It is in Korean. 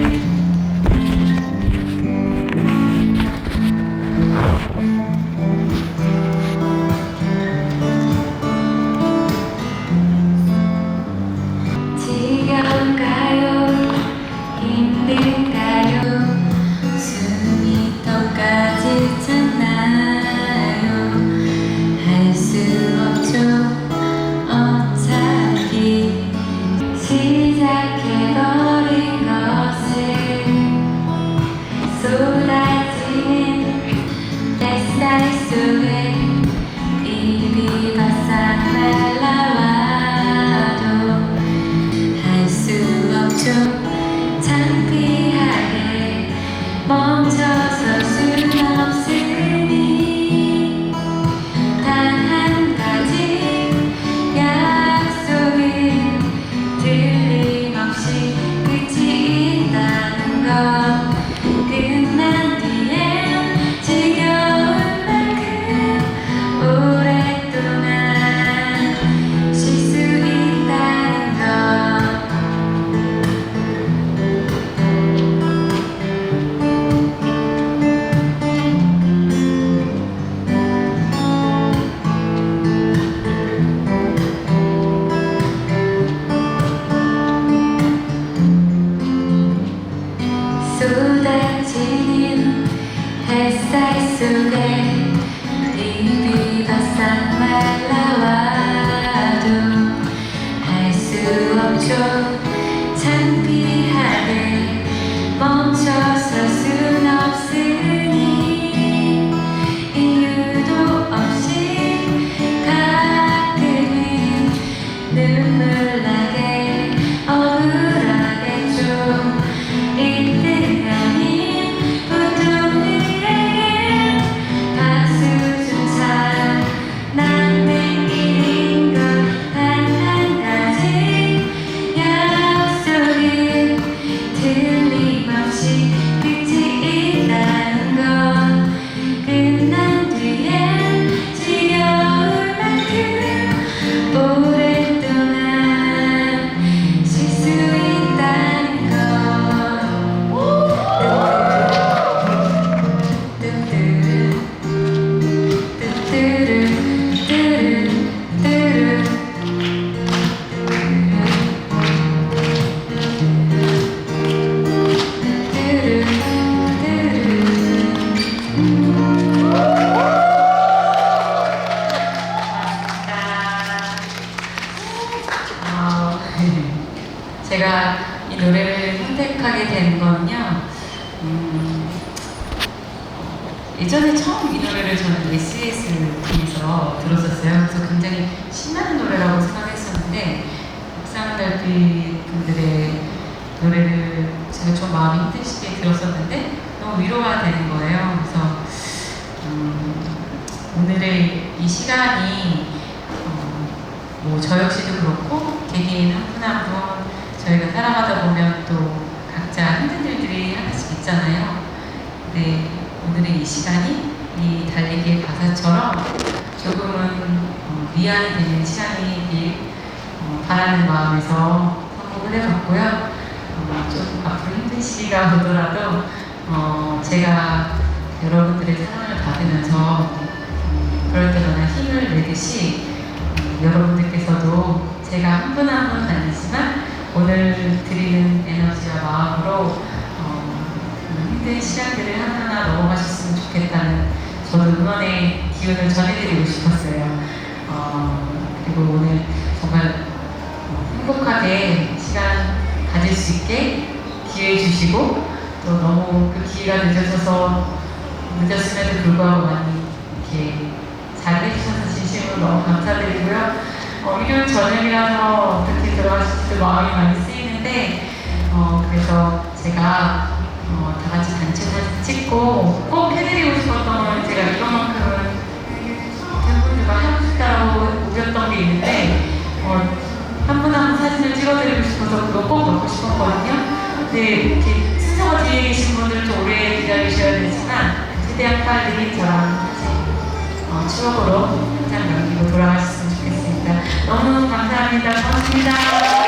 지겨 today. 제가 이 노래를 선택하게 된 건요. 음, 예전에 처음 이 노래를 저는 SES를 통해서 들었었어요. 그래서 굉장히 신나는 노래라고 생각했었는데 박상달빛 분들의 노래를 제가 좀 마음이 힘든 시기에 들었었는데 너무 위로가 되는 거예요. 그래서 음, 오늘의 이 시간이 어, 뭐저 역시도 그렇고 개개인 한 분 한분 저희가 살아가다 보면 또 각자 힘든 일들이 하나씩 있잖아요. 근데 오늘의 이 시간이 이 달리기의 가사처럼 조금은 어, 위안이 되는 시간이길 어, 바라는 마음에서 선곡을 해봤고요. 어, 좀 앞으로 힘든 시기가 오더라도 어, 제가 여러분들의 사랑을 받으면서 음, 그럴 때마다 힘을 내듯이 음, 여러분들께서도 제가 한 분 한 분은 아니지만 오늘 드리는 에너지와 마음으로 어, 음, 힘든 시간들을 하나하나 넘어가셨으면 좋겠다는 저도 응원의 기운을 전해드리고 싶었어요. 어, 그리고 오늘 정말 어, 행복하게 시간 가질 수 있게 기회 주시고 또 너무 그 기회가 늦어져서 늦었음에도 불구하고 많이 이렇게 잘 해주셔서 진심으로 너무 감사드리고요. 어, 일요일 저녁이라서 어떻게 들어가실지도 마음이 많이 쓰이는데 어, 그래서 제가 어, 다 같이 단체 사진 찍고 꼭 해드리고 싶었던 건 제가 이것만큼은 팬분들과 하고 싶다고 우겼던 게 있는데 어, 한분 한 분 사진을 찍어드리고 싶어서 그거 꼭 넣고 싶었거든요. 근데 이렇게 순서가 뒤에 계신 분들은 좀 오래 기다리셔야 되지만 최대한 빨리 저랑 같이 어, 추억으로 한장